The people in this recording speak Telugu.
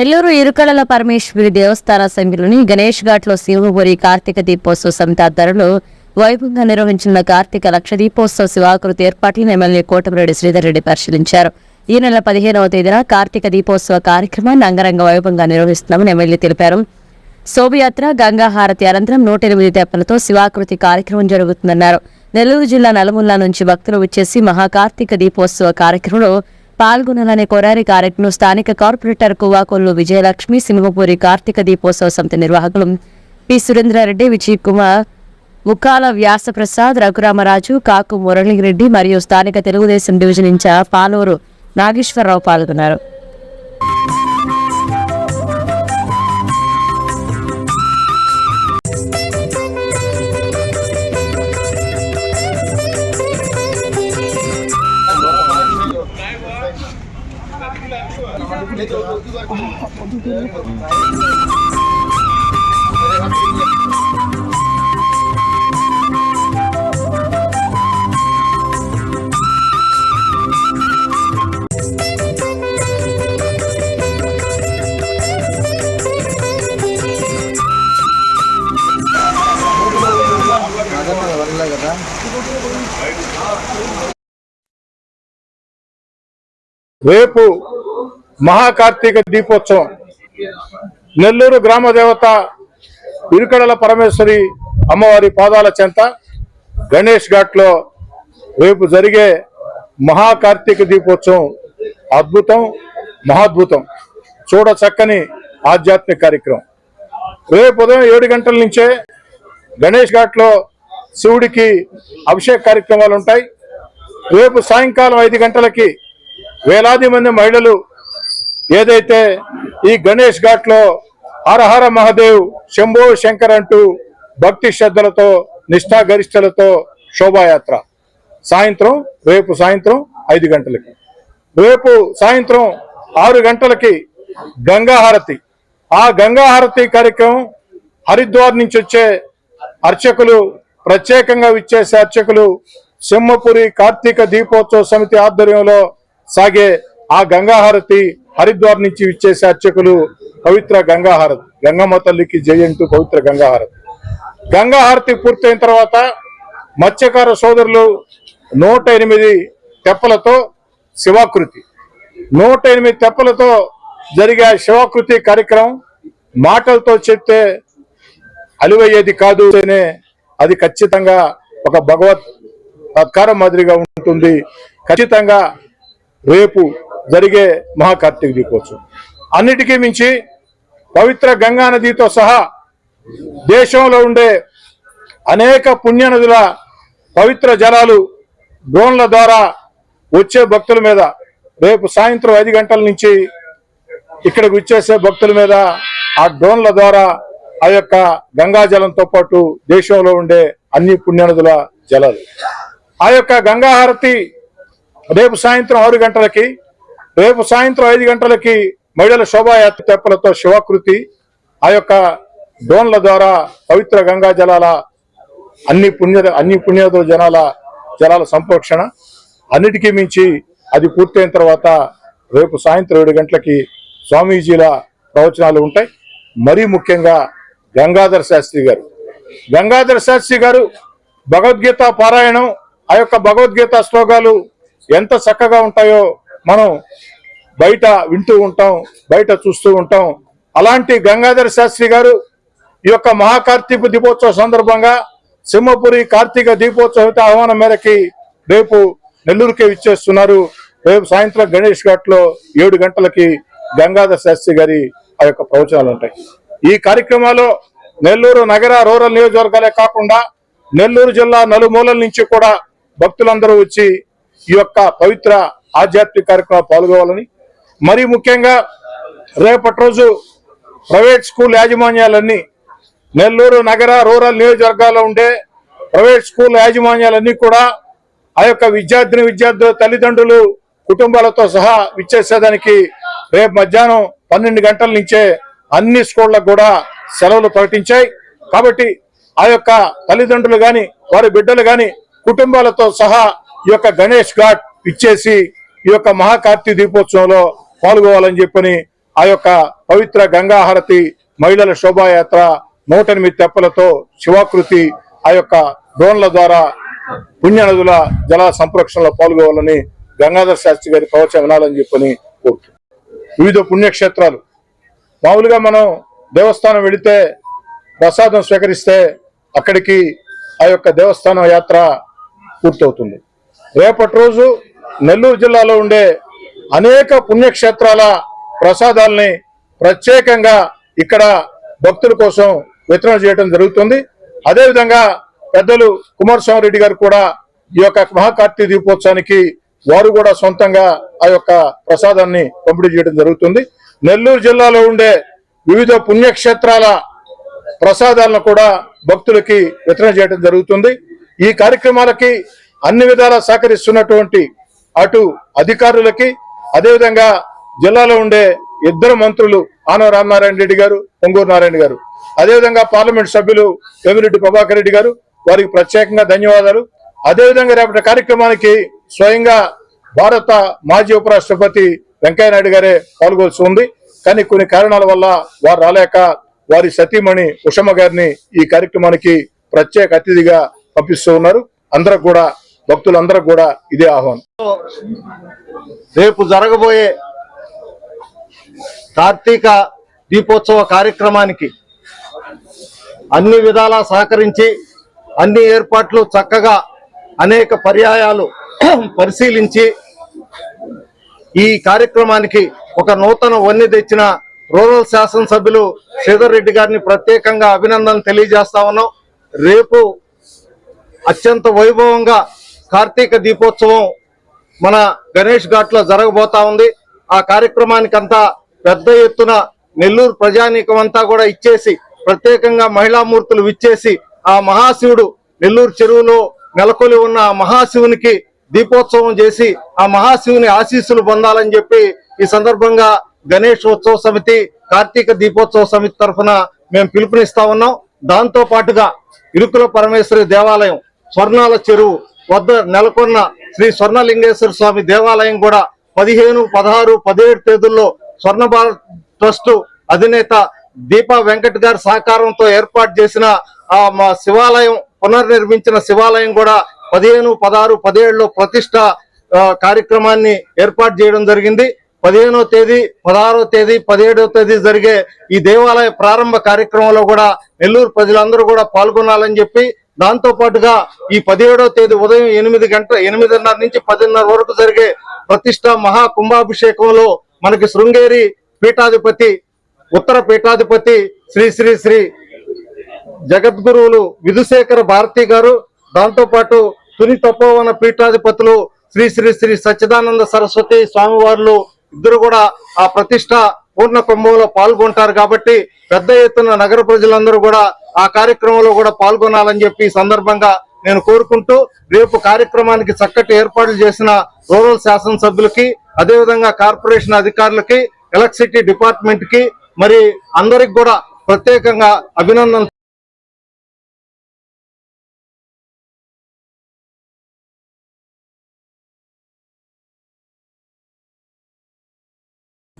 నెల్లూరు ఇరుకళల పరమేశ్వరి దేవస్థాన సభ్యులని గణేష్ ఘాట్లో సింహపురి కార్తీక దీపోత్సవ సమితి ఆధ్వర్యంలో వైభవంగా నిర్వహించిన కార్తీక లక్ష దీపోత్సవ శివాకృతి ఏర్పాట్లను ఎమ్మెల్యే కోటమిరెడ్డి శ్రీధర్ రెడ్డి పరిశీలించారు. ఈ నెల పదిహేనవ తేదీన కార్తీక దీపోత్సవ కార్యక్రమాన్ని అంగరంగ వైభవంగా నిర్వహిస్తున్నామని ఎమ్మెల్యే తెలిపారు. శోభయాత్ర గంగాహారతి అనంతరం నూట ఎనిమిది తెప్పలతో శివాకృతి కార్యక్రమం జరుగుతుందన్నారు. నెల్లూరు జిల్లా నలుమూల నుంచి భక్తులు వచ్చేసి మహాకార్తీక దీపోత్సవ కార్యక్రమంలో పాల్గొనాలనే కోరారి. కార్యక్రమం స్థానిక కార్పొరేటర్ కువాకొల్లు విజయలక్ష్మి సింహపూరి కార్తీక దీపోత్సవ సమితి నిర్వాహకులు పి. సురేంద్రారెడ్డి విజయ్ కుమార్ ముక్కాల వ్యాసప్రసాద్ రఘురామరాజు కాకు మురళిరెడ్డి మరియు స్థానిక తెలుగుదేశం డివిజన్ ఇన్ఛార్జ్ పాలూరు నాగేశ్వరరావు పాల్గొన్నారు. రేపు మహాకార్తీక దీపోత్సవం. నెల్లూరు గ్రామ దేవత ఇరుకడల పరమేశ్వరి అమ్మవారి పాదాల చెంత గణేష్ ఘాట్లో రేపు జరిగే మహాకార్తీక దీపోత్సవం అద్భుతం మహాద్భుతం. చూడ చక్కని ఆధ్యాత్మిక కార్యక్రమం. రేపు ఉదయం ఏడు గంటల నుంచే గణేష్ ఘాట్లో శివుడికి అభిషేక కార్యక్రమాలు ఉంటాయి. రేపు సాయంకాలం ఐదు గంటలకి వేలాది మంది మహిళలు ఏదైతే ఈ గణేష్ ఘాట్లో హరహర మహాదేవ్ శంభో శంకర్ అంటూ భక్తి శ్రద్ధలతో నిష్ఠాగరిష్టలతో శోభాయాత్ర. సాయంత్రం రేపు సాయంత్రం ఐదు గంటలకి. రేపు సాయంత్రం ఆరు గంటలకి గంగాహారతి ఆ గంగాహారతి కార్యక్రమం హరిద్వార్ నుంచి వచ్చే అర్చకులు ప్రత్యేకంగా విచ్చేసే అర్చకులు సింహపురి కార్తీక దీపోత్సవ సమితి ఆధ్వర్యంలో సాగే ఆ గంగాహారతి హరిద్వార్ నుంచి విచ్చేసే అర్చకులు పవిత్ర గంగాహారతి. గంగమ్మ తల్లికి జై పవిత్ర గంగాహారతి. గంగాహారతి పూర్తయిన తర్వాత మత్స్యకార సోదరులు నూట ఎనిమిది తెప్పలతో శివాకృతి. నూట ఎనిమిది తెప్పలతో జరిగే శివాకృతి కార్యక్రమం మాటలతో చెప్తే అలువయ్యేది కాదు. అనే అది ఖచ్చితంగా ఒక భగవత్ సత్కారం మాదిరిగా ఉంటుంది. ఖచ్చితంగా రేపు జరిగే మహాకార్తీక దీపోత్సవం. అన్నిటికీ మించి పవిత్ర గంగా నదితో సహా దేశంలో ఉండే అనేక పుణ్యనదుల పవిత్ర జలాలు డ్రోన్ల ద్వారా వచ్చే భక్తుల మీద రేపు సాయంత్రం ఐదు గంటల నుంచి ఇక్కడికి వచ్చేసే భక్తుల మీద ఆ డ్రోన్ల ద్వారా ఆ యొక్క గంగాజలంతో పాటు దేశంలో ఉండే అన్ని పుణ్యనదుల జలాలు. ఆ యొక్క గంగాహారతి రేపు సాయంత్రం ఆరు గంటలకి రేపు సాయంత్రం ఐదు గంటలకి మహిళల శోభాయాత్ర తెప్పలతో శివాకృతి ఆ యొక్క డ్రోన్ల ద్వారా పవిత్ర గంగా జలాల అన్ని పుణ్య అన్ని పుణ్యదుల జనాల జలాల సంరక్షణ అన్నిటికీ మించి అది పూర్తయిన తర్వాత రేపు సాయంత్రం ఏడు గంటలకి స్వామీజీల ప్రవచనాలు ఉంటాయి. మరీ ముఖ్యంగా గంగాధర శాస్త్రి గారు. గంగాధర శాస్త్రి గారు భగవద్గీత పారాయణం ఆ యొక్క భగవద్గీత శ్లోకాలు ఎంత చక్కగా ఉంటాయో మనం బయట వింటూ ఉంటాం బయట చూస్తూ ఉంటాం. అలాంటి గంగాధర శాస్త్రి గారు ఈ యొక్క మహాకార్తీక దీపోత్సవ సందర్భంగా సింహపురి కార్తీక దీపోత్సవ ఆహ్వానం మేరకి రేపు నెల్లూరుకే ఇచ్చేస్తున్నారు రేపు సాయంత్రం గణేష్ ఘాట్లో ఏడు గంటలకి గంగాధర శాస్త్రి గారి ఆ యొక్క ప్రవచనాలు ఉంటాయి. ఈ కార్యక్రమాలు నెల్లూరు నగర రూరల్ నియోజకవర్గాలే కాకుండా నెల్లూరు జిల్లా నలుమూలల నుంచి కూడా భక్తులందరూ వచ్చి ఈ యొక్క పవిత్ర ఆధ్యాత్మిక కార్యక్రమాలు పాల్గొవాలని. మరీ ముఖ్యంగా రేపటి రోజు ప్రైవేట్ స్కూల్ యాజమాన్యాలన్నీ నెల్లూరు నగర రూరల్ నియోజకవర్గాల్లో ఉండే ప్రైవేట్ స్కూల్ యాజమాన్యాలన్నీ కూడా ఆ యొక్క విద్యార్థిని విద్యార్థుల తల్లిదండ్రులు కుటుంబాలతో సహా విచ్చేసేదానికి రేపు మధ్యాహ్నం పన్నెండు గంటల నుంచే అన్ని స్కూళ్ళకు కూడా సెలవులు ప్రకటించాయి. కాబట్టి ఆ యొక్క తల్లిదండ్రులు కానీ వారి బిడ్డలు కానీ కుటుంబాలతో సహా ఈ యొక్క గణేష్ ఘాట్ ఇచ్చేసి ఈ యొక్క మహాకార్తీ దీపోత్సవంలో పాల్గొవాలని చెప్పని ఆ యొక్క పవిత్ర గంగాహారతి మహిళల శోభాయాత్ర నూట ఎనిమిది తెప్పలతో శివాకృతి ఆ యొక్క డ్రోన్ల ద్వారా పుణ్యనదుల జల సంరక్షణలో పాల్గొవాలని గంగాధర్ శాస్త్రి గారి ప్రవచనం వినాలని చెప్పని కోరుతూ వివిధ పుణ్యక్షేత్రాలు మామూలుగా మనం దేవస్థానం వెళితే ప్రసాదం స్వీకరిస్తే అక్కడికి ఆ యొక్క దేవస్థానం యాత్ర పూర్తవుతుంది. రేపటి రోజు నెల్లూరు జిల్లాలో ఉండే అనేక పుణ్యక్షేత్రాల ప్రసాదాల్ని ప్రత్యేకంగా ఇక్కడ భక్తుల కోసం వితరణ చేయడం జరుగుతుంది. అదేవిధంగా పెద్దలు కుమారస్వామి రెడ్డి గారు కూడా ఈ యొక్క మహాకార్తీక దీపోత్సవానికి వారు కూడా సొంతంగా ఆ యొక్క ప్రసాదాన్ని పంపిణీ చేయడం జరుగుతుంది. నెల్లూరు జిల్లాలో ఉండే వివిధ పుణ్యక్షేత్రాల ప్రసాదాలను కూడా భక్తులకి వితరణ చేయడం జరుగుతుంది. ఈ కార్యక్రమాలకి అన్ని విధాలా సహకరిస్తున్నటువంటి అటు అధికారులకి అదేవిధంగా జిల్లాలో ఉండే ఇద్దరు మంత్రులు ఆనవ రామనారాయణ రెడ్డి గారు పొంగూరు నారాయణ గారు. అదేవిధంగా పార్లమెంట్ సభ్యులు వేమిరెడ్డి ప్రభాకర్ రెడ్డి గారు వారికి ప్రత్యేకంగా ధన్యవాదాలు. అదేవిధంగా రేపటి కార్యక్రమానికి స్వయంగా భారత మాజీ ఉపరాష్ట్రపతి వెంకయ్య నాయుడు గారే పాల్గొల్సి ఉంది కానీ కొన్ని కారణాల వల్ల వారు రాలేక వారి సతీమణి ఉషమ్మ గారిని ఈ కార్యక్రమానికి ప్రత్యేక అతిథిగా పంపిస్తూ ఉన్నారు. అందరూ కూడా భక్తులందరూ కూడా ఇదే ఆహ్వానం. రేపు జరగబోయే కార్తీక దీపోత్సవ కార్యక్రమానికి అన్ని విధాలా సహకరించి అన్ని ఏర్పాట్లు చక్కగా అనేక పర్యాయాలు పరిశీలించి ఈ కార్యక్రమానికి ఒక నూతన వన్నె తెచ్చిన రూరల్ శాసనసభ్యులు శ్రీధర్ రెడ్డి గారిని ప్రత్యేకంగా అభినందనలు తెలియజేస్తా ఉన్నాం. రేపు అత్యంత వైభవంగా కార్తీక దీపోత్సవం మన గణేష్ ఘాట్లో జరగబోతా ఉంది. ఆ కార్యక్రమానికి అంతా పెద్ద ఎత్తున నెల్లూరు ప్రజానీకం అంతా కూడా ఇచ్చేసి ప్రత్యేకంగా మహిళామూర్తులు విచ్చేసి ఆ మహాశివుడు నెల్లూరు చెరువులో నెలకొలి ఉన్న ఆ మహాశివునికి దీపోత్సవం చేసి ఆ మహాశివుని ఆశీస్సులు పొందాలని చెప్పి ఈ సందర్భంగా గణేష్ ఉత్సవ సమితి కార్తీక దీపోత్సవ సమితి తరఫున మేము పిలుపునిస్తా ఉన్నాం. దాంతో పాటుగా ఇరుకుల పరమేశ్వరి దేవాలయం స్వర్ణాల చెరువు వద్ద నెలకొన్న శ్రీ స్వర్ణలింగేశ్వర స్వామి దేవాలయం కూడా పదిహేను పదహారు పదిహేడు తేదీల్లో స్వర్ణ భారత్ ట్రస్ట్ అధినేత దీపా వెంకట్ గారి సహకారంతో ఏర్పాటు చేసిన ఆ మా శివాలయం పునర్నిర్మించిన శివాలయం కూడా పదిహేను పదహారు పదిహేడులో ప్రతిష్ట కార్యక్రమాన్ని ఏర్పాటు చేయడం జరిగింది. పదిహేనో తేదీ పదహారో తేదీ పదిహేడో తేదీ జరిగే ఈ దేవాలయ ప్రారంభ కార్యక్రమంలో కూడా నెల్లూరు ప్రజలందరూ కూడా పాల్గొనాలని చెప్పి దాంతో పాటుగా ఈ పదిహేడో తేదీ ఉదయం ఎనిమిది గంటల ఎనిమిదిన్నర నుంచి పదిన్నర వరకు జరిగే ప్రతిష్ట మహా కుంభాభిషేకంలో మనకి శృంగేరి పీఠాధిపతి ఉత్తర పీఠాధిపతి శ్రీ శ్రీ శ్రీ జగద్గురువులు విధుశేఖర భారతి గారు దాంతోపాటు తుని తపోవన పీఠాధిపతులు శ్రీ శ్రీ శ్రీ సచ్చిదానంద సరస్వతి స్వామివార్లు ఇద్దరు కూడా ఆ ప్రతిష్ట పూర్ణ కుంభంలో పాల్గొంటారు కాబట్టి పెద్ద ఎత్తున నగర ప్రజలందరూ కూడా ఆ కార్యక్రమంలో కూడా పాల్గొనాలని చెప్పి సందర్భంగా నేను కోరుకుంటూ రేపు కార్యక్రమానికి చక్కటి ఏర్పాట్లు చేసిన రూరల్ శాసనసభ్యులకి అదేవిధంగా కార్పొరేషన్ అధికారులకి ఎలక్ట్రిసిటీ డిపార్ట్మెంట్కి మరి అందరికి కూడా ప్రత్యేకంగా అభినందన